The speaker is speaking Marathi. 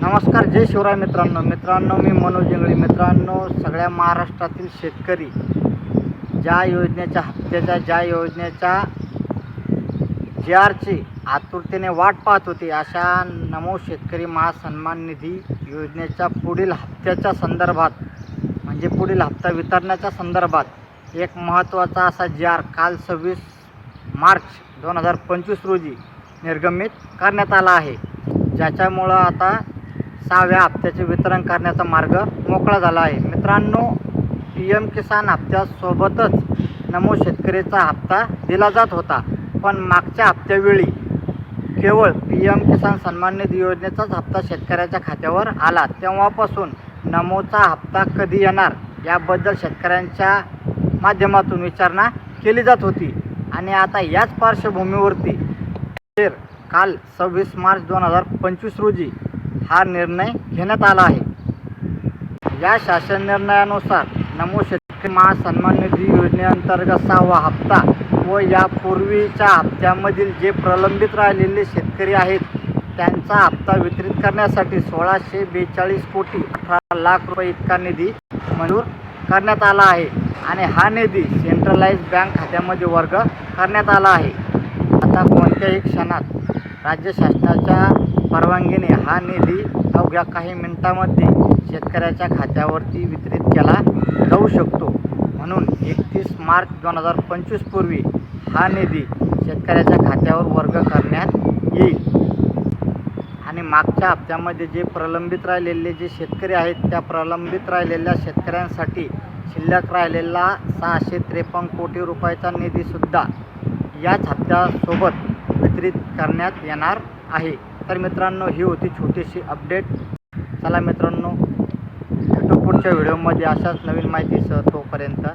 नमस्कार जय शिवराय मित्रांनो. मित्रांनो मी मनोज इंगळे. मित्रांनो सगळ्या महाराष्ट्रातील शेतकरी ज्या योजनेच्या हप्त्याच्या ज्या योजनेच्या जे आरची आतुरतेने वाट पाहत होती अशा नमो शेतकरी महासन्मान निधी योजनेच्या पुढील हप्त्याच्या संदर्भात म्हणजे पुढील हप्ता वितरणाच्या संदर्भात एक महत्त्वाचा असा जी आर काल सव्वीस मार्च दोन हजार पंचवीस रोजी निर्गमित करण्यात आला आहे. ज्याच्यामुळं आता सहाव्या हप्त्याचे वितरण करण्याचा मार्ग मोकळा झाला आहे. मित्रांनो पी एम किसान हप्त्यासोबतच नमो शेतकरीचा हप्ता दिला जात होता. पण मागच्या हप्त्यावेळी केवळ पी एम किसान सन्मान निधी योजनेचाच हप्ता शेतकऱ्याच्या खात्यावर आला. तेव्हापासून नमोचा हप्ता कधी येणार याबद्दल शेतकऱ्यांच्या माध्यमातून विचारणा केली जात होती. आणि आता याच पार्श्वभूमीवरती काल सव्वीस मार्च दोन हजार पंचवीस रोजी हा निर्णय घेण्यात आला आहे. या शासन निर्णयानुसार नमो शेतकरी महासन्मान निधी योजनेअंतर्गत सहावा हप्ता व यापूर्वीच्या हप्त्यामधील जे प्रलंबित राहिलेले शेतकरी आहेत त्यांचा हप्ता वितरित करण्यासाठी सोळाशे बेचाळीस कोटी अठरा लाख रुपये इतका निधी मंजूर करण्यात आला आहे आणि हा निधी सेंट्रलाइज बँक खात्यामध्ये वर्ग करण्यात आला आहे. आता कोणत्याही क्षणात राज्य शासनाच्या परवानगीने हा निधी अवघ्या काही मिनिटांमध्ये शेतकऱ्याच्या खात्यावरती वितरित केला जाऊ शकतो. म्हणून एकतीस मार्च दोन हजार पंचवीसपूर्वी हा निधी शेतकऱ्याच्या खात्यावर वर्ग करण्यात येईल. आणि मागच्या हप्त्यामध्ये जे प्रलंबित राहिलेले जे शेतकरी आहेत त्या प्रलंबित राहिलेल्या शेतकऱ्यांसाठी शिल्लक राहिलेला सहाशे त्रेपन्न कोटी रुपयाचा निधीसुद्धा याच हप्त्यासोबत वितरित करण्यात येणार आहे. तर मित्रांनो ही होती छोटीशी अपडेट चला मित्रांनो भेटू पुढच्या व्हिडिओमध्ये अशाच नवीन माहितीसह तोपर्यंत